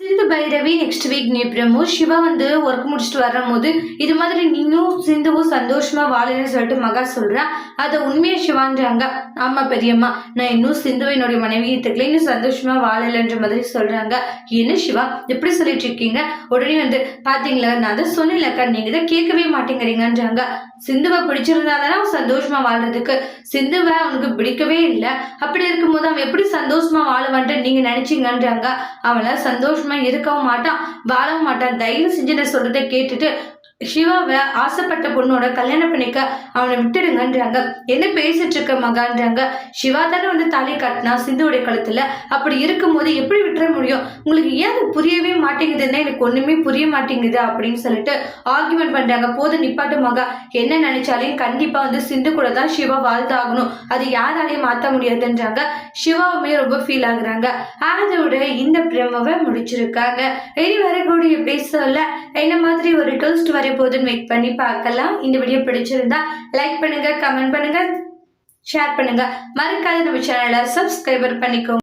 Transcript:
சிந்து Bhairavi next week நேப்ரமோ சிவா வந்து work முடிச்சுட்டு வரும்போது இது மாதிரி நீயும் சிந்துவும் சந்தோஷமா வாழணும்னு சொல்லிட்டு மகா சொல்றா. அதை உண்மையா சிவான்றாங்க. ஆமா பெரியம்மா நான் இன்னும் சிந்துவை என்னுடைய மனைவி ஏத்துக்கல இன்னும் சந்தோஷமா வாழலைன்ற மாதிரி சொல்றாங்க. என்ன சிவா எப்படி சொல்லிட்டு இருக்கீங்க? உடனே வந்து பாத்தீங்களா நான் அதை சொன்னேன்லக்கா நீங்க தான் கேட்கவே மாட்டேங்கிறீங்கன்றாங்க. சிந்துவை பிடிச்சிருந்தா தானே அவன் சந்தோஷமா வாழ்றதுக்கு. சிந்துவை அவனுக்கு பிடிக்கவே இல்லை. அப்படி இருக்கும்போது அவன் எப்படி சந்தோஷமா வாழுவான்ட்டு நீங்க நினைச்சீங்கன்றாங்க. அவன் சந்தோஷமா இருக்கவும் மாட்டான் வாழவும் மாட்டான். தயவு செஞ்சு நான் சொல்றதை கேட்டுட்டு சிவாவை ஆசைப்பட்ட பொண்ணோட கல்யாணம் பண்ணிக்க அவனை விட்டுடுங்கன்றாங்க. என்ன பேசிட்டு இருக்க மகான்றாங்க? சிவா தானே வந்து தாலி கட்டினா சிந்துவுடைய கழுத்துல. அப்படி இருக்கும்போது எப்படி விட்டுற முடியும்? உங்களுக்கு ஏன் அது புரியவே மாட்டேங்குதுன்னா எனக்கு ஒண்ணுமே புரிய மாட்டேங்குது அப்படின்னு சொல்லிட்டு ஆர்குமெண்ட் பண்றாங்க. போது நிப்பாட்டு மகா என்ன நினைச்சாலையும் கண்டிப்பா வந்து சிந்து கூட தான் சிவா வாழ்ந்தாகணும். அது யாராலையும் மாத்த முடியாதுன்றாங்க. சிவாவுமே ரொம்ப ஃபீல் ஆகுறாங்க. அதோட இந்த பிரமவை முடிச்சிருக்காங்க. இனி வரக்கூடிய பேசல என்ன மாதிரி ஒரு டோஸ்ட் வர போதுன்னு வெயிட் பண்ணி பார்க்கலாம். இந்த வீடியோ பிடிச்சிருந்தா லைக் பண்ணுங்க கமெண்ட் பண்ணுங்க ஷேர் பண்ணுங்க. மறக்காத நம்ம சேனலை சப்ஸ்கிரைபர் பண்ணிக்கோங்க.